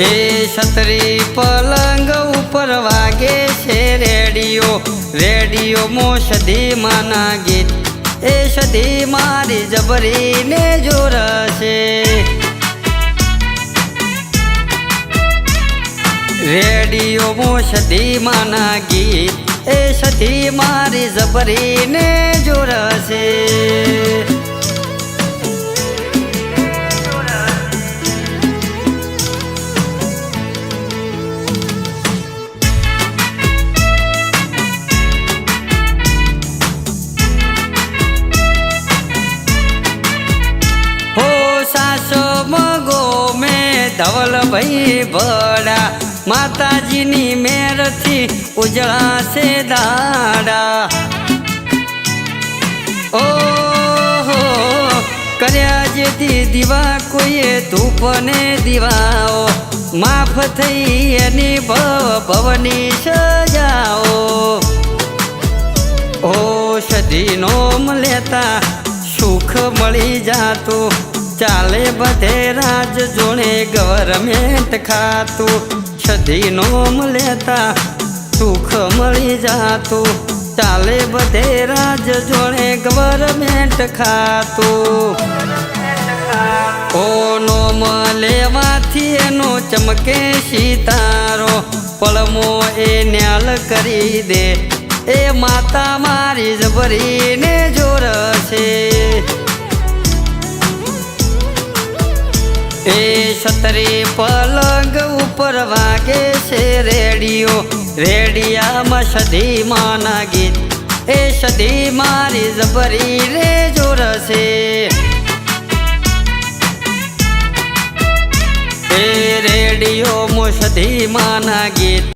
એ છત્રી પલંગ ઉપર વાગે છે રેડિયો. રેડિયો મો સધી માના ગીત. એ સધી મારી જબરીને જોરશે. રેડિયો મો સધી માના ગીત. એ સધી મારી જબરીને જોરશે. ભાઈ ભડા માતાજીની મેરથી ઉજળા છે દાડા. ઓ કર્યા જેથી દીવા કોઈએ ધૂપ ને દીવાઓ. માફ થઈ એની ભવ ભવની સજાઓ. ઓ સધીનો લેતા સુખ મળી જાતું. ચાલે બધે રાજ જોડે ગવર્મેન્ટ ખાતું સધીનો લેતા, સુખ મળી જાતું. ચાલે બધે રાજ જોડે ગવર્મેન્ટ ખાતું. ઓ નોમ લેવાથી એનો ચમકે સિતારો. પળમો એ ન્યાલ કરી દે, એ માતા મારી જ ભરીને જોર જોરશે એ સતરી પલંગ ઉપર વાગે છે રેડિયો. રેડિયામાં સધી માના ગીત. એ સધી મારી જબરી રે જોરશે એ રેડિયો મોસધી માના ગીત.